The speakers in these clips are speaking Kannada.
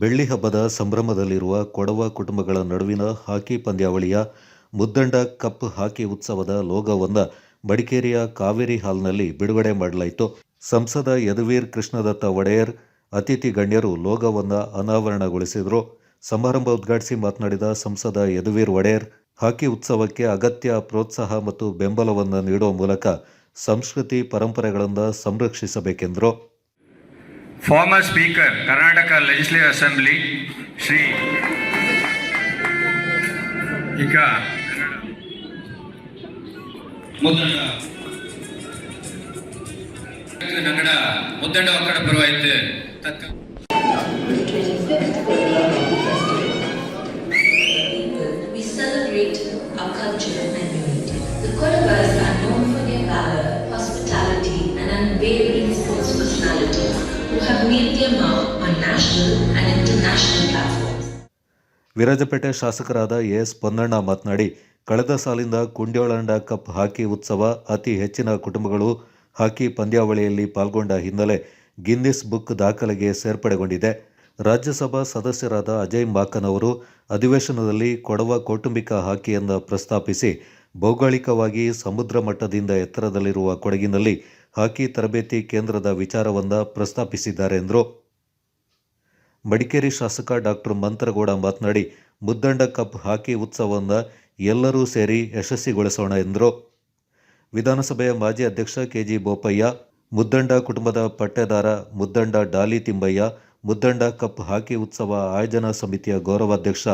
ಬೆಳ್ಳಿ ಹಬ್ಬದ ಸಂಭ್ರಮದಲ್ಲಿರುವ ಕೊಡವ ಕುಟುಂಬಗಳ ನಡುವಿನ ಹಾಕಿ ಪಂದ್ಯಾವಳಿಯ ಮುದ್ದಂಡ ಕಪ್ ಹಾಕಿ ಉತ್ಸವದ ಲೋಗೋವನ್ನು ಮಡಿಕೇರಿಯ ಕಾವೇರಿ ಹಾಲ್ನಲ್ಲಿ ಬಿಡುಗಡೆ ಮಾಡಲಾಯಿತು. ಸಂಸದ ಯದುವೀರ್ ಕೃಷ್ಣದತ್ತ ಒಡೆಯರ್ ಅತಿಥಿ ಗಣ್ಯರು ಲೋಗೋವನ್ನು ಅನಾವರಣಗೊಳಿಸಿದರು. ಸಮಾರಂಭ ಉದ್ಘಾಟಿಸಿ ಮಾತನಾಡಿದ ಸಂಸದ ಯದುವೀರ್ ಒಡೆಯರ್, ಹಾಕಿ ಉತ್ಸವಕ್ಕೆ ಅಗತ್ಯ ಪ್ರೋತ್ಸಾಹ ಮತ್ತು ಬೆಂಬಲವನ್ನು ನೀಡುವ ಮೂಲಕ ಸಂಸ್ಕೃತಿ ಪರಂಪರೆಗಳನ್ನು ಸಂರಕ್ಷಿಸಬೇಕೆಂದರು. Former Speaker, Karnataka Legislative Assembly, Shri ಈಗ ಮುದ್ದಂಡ ಕನ್ನಡ ಮುದ್ದಂಡ ಒಕ್ಕಡ ಪರವಾಯಿತು ತಕ್ಕ we celebrate our culture Virajpet ಶಾಸಕರಾದ ಎಸ್ ಪೊನ್ನಣ್ಣ ಮಾತನಾಡಿ, ಕಳೆದ ಸಾಲಿಂದ ಕುಂಡ್ಯೋಳಂಡ ಕಪ್ ಹಾಕಿ ಉತ್ಸವ ಅತಿ ಹೆಚ್ಚಿನ ಕುಟುಂಬಗಳು ಹಾಕಿ ಪಂದ್ಯಾವಳಿಯಲ್ಲಿ ಪಾಲ್ಗೊಂಡ ಹಿನ್ನೆಲೆ ಗಿನ್ನಿಸ್ ಬುಕ್ ದಾಖಲೆಗೆ ಸೇರ್ಪಡೆಗೊಂಡಿದೆ. ರಾಜ್ಯಸಭಾ ಸದಸ್ಯರಾದ ಅಜಯ್ ಮಾಕನ್ ಅವರು ಅಧಿವೇಶನದಲ್ಲಿ ಕೊಡವ ಕೌಟುಂಬಿಕ ಹಾಕಿಯನ್ನು ಪ್ರಸ್ತಾಪಿಸಿ, ಭೌಗೋಳಿಕವಾಗಿ ಸಮುದ್ರ ಮಟ್ಟದಿಂದ ಎತ್ತರದಲ್ಲಿರುವ ಕೊಡಗಿನಲ್ಲಿ ಹಾಕಿ ತರಬೇತಿ ಕೇಂದ್ರದ ವಿಚಾರವನ್ನು ಪ್ರಸ್ತಾಪಿಸಿದ್ದಾರೆ ಎಂದರು. ಮಡಿಕೇರಿ ಶಾಸಕ ಡಾಕ್ಟರ್ ಮಂತ್ರಗೌಡ ಮಾತನಾಡಿ, ಮುದ್ದಂಡ ಕಪ್ ಹಾಕಿ ಉತ್ಸವವನ್ನು ಎಲ್ಲರೂ ಸೇರಿ ಯಶಸ್ವಿಗೊಳಿಸೋಣ ಎಂದರು. ವಿಧಾನಸಭೆಯ ಮಾಜಿ ಅಧ್ಯಕ್ಷ ಕೆಜಿ ಬೋಪಯ್ಯ, ಮುದ್ದಂಡ ಕುಟುಂಬದ ಪಟ್ಟೆದಾರ ಮುದ್ದಂಡ ಡಾಲಿ ತಿಂಬಯ್ಯ, ಮುದ್ದಂಡ ಕಪ್ ಹಾಕಿ ಉತ್ಸವ ಆಯೋಜನಾ ಸಮಿತಿಯ ಗೌರವಾಧ್ಯಕ್ಷ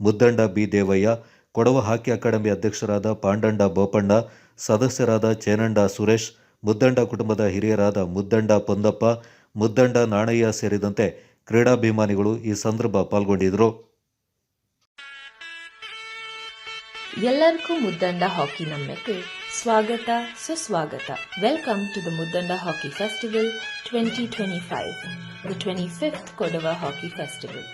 Muddanda B. Devaiah, Kodava hockey academy ಅಧ್ಯಕ್ಷರಾದ ಪಾಂಡಂಡ ಬೋಪಣ್ಣ, ಸದಸ್ಯರಾದ ಚೇನಂಡ ಸುರೇಶ್ ಮುದ್ದಂಡ ಕುಟುಂಬದ ಹಿರಿಯರಾದ ಮುದ್ದಂಡ ಪೊಂದಪ್ಪ, ಮುದ್ದಂಡ ನಾಣಯ್ಯ ಸೇರಿದಂತೆ ಕ್ರೀಡಾಭಿಮಾನಿಗಳು ಈ ಸಂದರ್ಭ ಪಾಲ್ಗೊಂಡಿದ್ದರು. ಎಲ್ಲರಿಗೂ ಮುದ್ದಂಡ ಹಾಕಿ ನಮ್ಮಕ್ಕೆ ಸ್ವಾಗತ, ಸುಸ್ವಾಗತ. Welcome to the Muddanda hockey festival twenty twenty five the twenty fifth Kodava hockey festival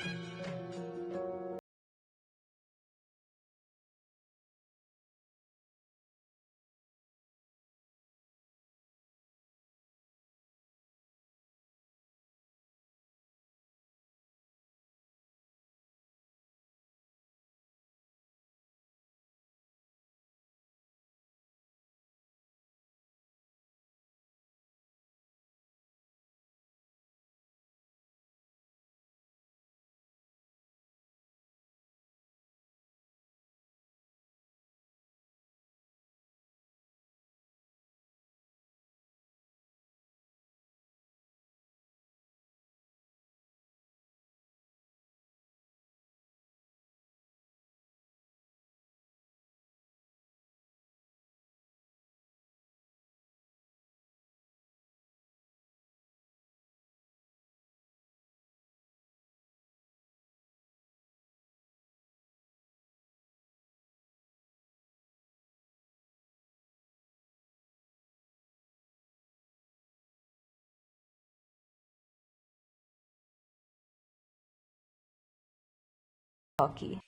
toque